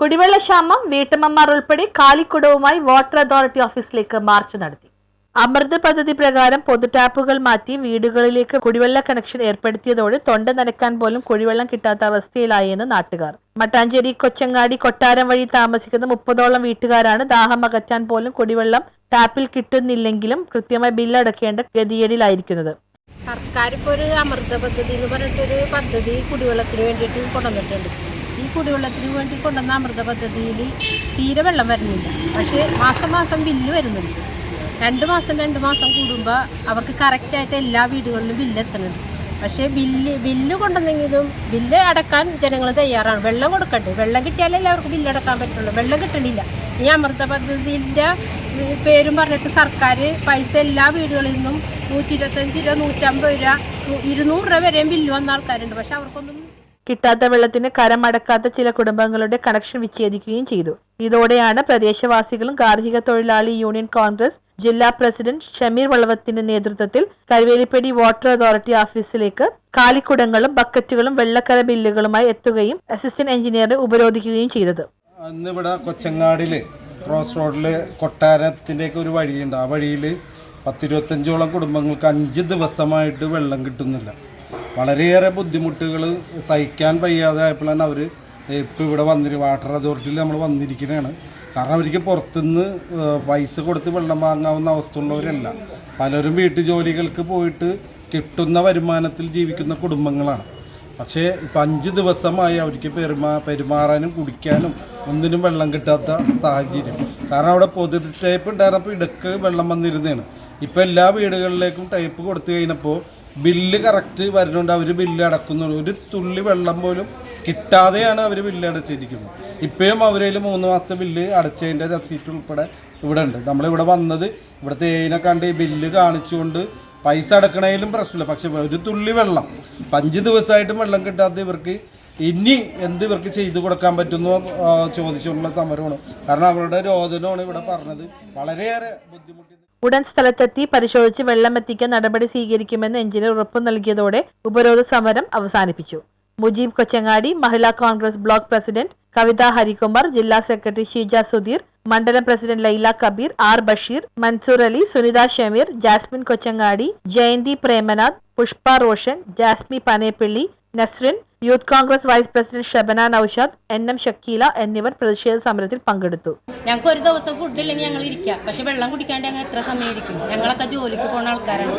കുടിവെള്ളക്ഷാമം വീട്ടമ്മമാർ ഉൾപ്പെടെ കാലിക്കുടവുമായി വാട്ടർ അതോറിറ്റി ഓഫീസിലേക്ക് മാർച്ച് നടത്തി. അമൃത് പദ്ധതി പ്രകാരം പൊതു ടാപ്പുകൾ മാറ്റി വീടുകളിലേക്ക് കുടിവെള്ള കണക്ഷൻ ഏർപ്പെടുത്തിയതോടെ തൊണ്ട നനക്കാൻ പോലും കുടിവെള്ളം കിട്ടാത്ത അവസ്ഥയിലായെന്ന് നാട്ടുകാർ. മട്ടാഞ്ചേരി കൊച്ചങ്ങാടി കൊട്ടാരം വഴി താമസിക്കുന്ന മുപ്പതോളം വീട്ടുകാരാണ് ദാഹം അകറ്റാൻ പോലും കുടിവെള്ളം ടാപ്പിൽ കിട്ടുന്നില്ലെങ്കിലും കൃത്യമായി ബില്ലടക്കേണ്ട ഗതികേടിലായിരിക്കുന്നത്. സർക്കാർ ഇപ്പോൾ ഒരു അമൃത പദ്ധതി എന്ന് പറഞ്ഞിട്ടൊരു പദ്ധതി കുടിവെള്ളത്തിന് വേണ്ടിയിട്ട് കൊണ്ടുവന്നിട്ടുണ്ട്. ഈ കുടിവെള്ളത്തിന് വേണ്ടി കൊണ്ടുവന്ന അമൃത പദ്ധതിയിൽ തീരെ വെള്ളം വരുന്നില്ല. പക്ഷേ മാസം മാസം ബില്ല് വരുന്നുണ്ട്. രണ്ട് മാസം രണ്ട് മാസം കൂടുമ്പോൾ അവർക്ക് കറക്റ്റായിട്ട് എല്ലാ വീടുകളിലും ബില്ല് എത്തുന്നുണ്ട് പക്ഷേ ബില്ല് ബില്ല് കൊണ്ടുവന്നെങ്കിലും ബില്ല് അടക്കാൻ ജനങ്ങൾ തയ്യാറാണ്. വെള്ളം കൊടുക്കണ്ടേ? വെള്ളം കിട്ടിയാലേ അവർക്ക് ബില്ല് അടക്കാൻ പറ്റുള്ളൂ. വെള്ളം കിട്ടണില്ല. ഈ അമൃത പദ്ധതിന്റെ പേരും പറഞ്ഞിട്ട് സർക്കാർ പൈസ എല്ലാ വീടുകളിൽ നിന്നും നൂറ്റി ഇരുപത്തഞ്ച് രൂപ നൂറ്റമ്പത് രൂപ ഇരുന്നൂറ് രൂപ വരെയും ബില്ല് വന്ന ആൾക്കാരുണ്ട്. പക്ഷെ അവർക്കൊന്നും കിട്ടാത്ത വെള്ളത്തിന് കരമടക്കാത്ത ചില കുടുംബങ്ങളുടെ കണക്ഷൻ വിച്ഛേദിക്കുകയും ചെയ്തു. ഇതോടെയാണ് പ്രദേശവാസികളും ഗാർഹിക തൊഴിലാളി യൂണിയൻ കോൺഗ്രസ് ജില്ലാ പ്രസിഡന്റ് ഷമീർ വളവത്തിന്റെ നേതൃത്വത്തിൽ കരുവേലിപ്പടി വാട്ടർ അതോറിറ്റി ഓഫീസിലേക്ക് കാലിക്കുടങ്ങളും ബക്കറ്റുകളും വെള്ളക്കര ബില്ലുകളുമായി എത്തുകയും അസിസ്റ്റന്റ് എഞ്ചിനീയറെ ഉപരോധിക്കുകയും ചെയ്തത്. അന്ന് ഇവിടെ കൊച്ചങ്ങാടിൽ ക്രോസ് റോഡിൽ കൊട്ടാരത്തിന്റെയൊക്കെ ഒരു വഴിയുണ്ട്. ആ വഴിയിൽ പത്തിരുപത്തഞ്ചോളം കുടുംബങ്ങൾക്ക് അഞ്ച് ദിവസമായിട്ട് വെള്ളം കിട്ടുന്നില്ല. വളരെയേറെ ബുദ്ധിമുട്ടുകൾ സഹിക്കാൻ വയ്യാതെ ആയപ്പോഴാണ് അവർ ഇപ്പോൾ ഇവിടെ വന്നിരി വാട്ടർ അതോറിറ്റിയിൽ നമ്മൾ വന്നിരിക്കുന്നതാണ് കാരണം അവർക്ക് പുറത്തുനിന്ന് പൈസ കൊടുത്ത് വെള്ളം വാങ്ങാവുന്ന അവസ്ഥ ഉള്ളവരല്ല പലരും വീട്ടു ജോലികൾക്ക് പോയിട്ട് കിട്ടുന്ന വരുമാനത്തിൽ ജീവിക്കുന്ന കുടുംബങ്ങളാണ്. പക്ഷേ ഇപ്പം അഞ്ച് ദിവസമായി അവർക്ക് പെരുമാ പെരുമാറാനും കുടിക്കാനും ഒന്നിനും വെള്ളം കിട്ടാത്ത സാഹചര്യം. കാരണം അവിടെ പൊതു ടൈപ്പ് ഉണ്ടായിരുന്നപ്പോൾ ഇടയ്ക്ക് വെള്ളം വന്നിരുന്നതാണ് ഇപ്പം എല്ലാ വീടുകളിലേക്കും ടൈപ്പ് കൊടുത്തു കഴിഞ്ഞപ്പോൾ ബില്ല് കറക്റ്റ് വരുന്നുണ്ട്. അവർ ബില്ല് അടക്കുന്നുള്ളൂ ഒരു തുള്ളി വെള്ളം പോലും കിട്ടാതെയാണ് അവർ ബില്ല് അടച്ചിരിക്കുന്നത്. ഇപ്പോഴും അവരതിൽ മൂന്ന് മാസത്തെ ബില്ല് അടച്ചതിന്റെ റെസീറ്റ് ഉൾപ്പെടെ ഇവിടെ ഉണ്ട്. നമ്മളിവിടെ വന്നത് ഇവിടുത്തെ ഏനെ കണ്ട് ബില്ല് കാണിച്ചുകൊണ്ട് പൈസ അടക്കണേലും പ്രശ്നമില്ല. പക്ഷെ ഒരു തുള്ളി വെള്ളം അഞ്ച് ദിവസമായിട്ടും വെള്ളം കിട്ടാത്ത ഇവർക്ക് ഇനി എന്ത് ഇവർക്ക് ചെയ്തു കൊടുക്കാൻ പറ്റുന്നു ചോദിച്ചുകൊണ്ടുള്ള സമരമാണ്. കാരണം അവരുടെ രോദനമാണ് ഇവിടെ പറഞ്ഞത്. വളരെയേറെ ബുദ്ധിമുട്ടി ഉടൻ സ്ഥലത്തെത്തി പരിശോധിച്ച് വെള്ളം എത്തിക്കാൻ നടപടി സ്വീകരിക്കുമെന്ന് എഞ്ചിനീയർ ഉറപ്പു നൽകിയതോടെ ഉപരോധ സമരം അവസാനിപ്പിച്ചു. മുജീബ് കൊച്ചങ്ങാടി മഹിളാ കോൺഗ്രസ് ബ്ലോക്ക് പ്രസിഡന്റ് കവിത ഹരികുമാർ ജില്ലാ സെക്രട്ടറി ഷീജ സുധീർ മണ്ഡലം president Laila Kabeer R Basheer Mansoor Ali Sunitha Shameer Jasmin Kochangadi Jayanthi Premanath Pushpa Roshan Jasmi Paneppilly Nasrin youth Congress vice president Shabana Noushad N M Shakeela എന്നിവർ പ്രതിഷേധ സമരത്തിൽ പങ്കെടുത്തു. ഞങ്ങൾക്ക് ഒരു ദിവസം ഫുഡ് ഇല്ലെങ്കിൽ ഞങ്ങൾ ഇരിക്കാം. പക്ഷെ വെള്ളം കുടിക്കാണ്ട് ഞങ്ങൾ എത്ര സമയം ഇരിക്കും ഞങ്ങളൊക്കെ ജോലിക്ക് പോകുന്ന ആൾക്കാരാണ്.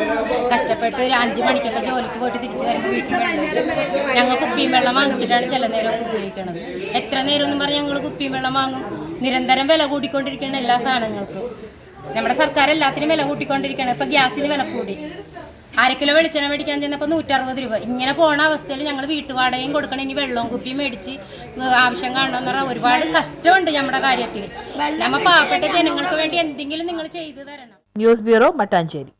കഷ്ടപ്പെട്ട് ഒരു അഞ്ച് മണിക്കൊക്കെ ജോലിക്ക് പോയിട്ട് തിരിച്ചു വരുമ്പോൾ വീട്ടിൽ വെള്ളം ഞങ്ങൾ കുപ്പിയും വെള്ളം വാങ്ങിച്ചിട്ടാണ് ചില നേരമൊക്കെ ഉപയോഗിക്കുന്നത് എത്ര നേരം എന്ന് പറഞ്ഞാൽ ഞങ്ങൾ കുപ്പിയും വെള്ളം വാങ്ങും. നിരന്തരം വില കൂടിക്കൊണ്ടിരിക്കുന്ന എല്ലാ സാധനങ്ങൾക്കും. നമ്മുടെ സർക്കാർ എല്ലാത്തിനും വില കൂട്ടിക്കൊണ്ടിരിക്കുകയാണ്. ഇപ്പം ഗ്യാസിന് വില കൂടി. അര കിലോ വെളിച്ചെണ്ണ മേടിക്കാൻ ചെന്നപ്പോൾ നൂറ്ററുപത് രൂപ. ഇങ്ങനെ പോണ അവസ്ഥയിൽ ഞങ്ങൾ വീട്ടുവാടകയും കൊടുക്കണം. ഇനി വെള്ളവും കുപ്പിയും മേടിച്ച് ആവശ്യം കാണണമെന്ന് പറഞ്ഞാൽ ഒരുപാട് കഷ്ടമുണ്ട് നമ്മുടെ കാര്യത്തിൽ നമ്മ പാവപ്പെട്ട ജനങ്ങൾക്ക് വേണ്ടി എന്തെങ്കിലും നിങ്ങൾ ചെയ്തു തരണം. News bureau Mattancherry.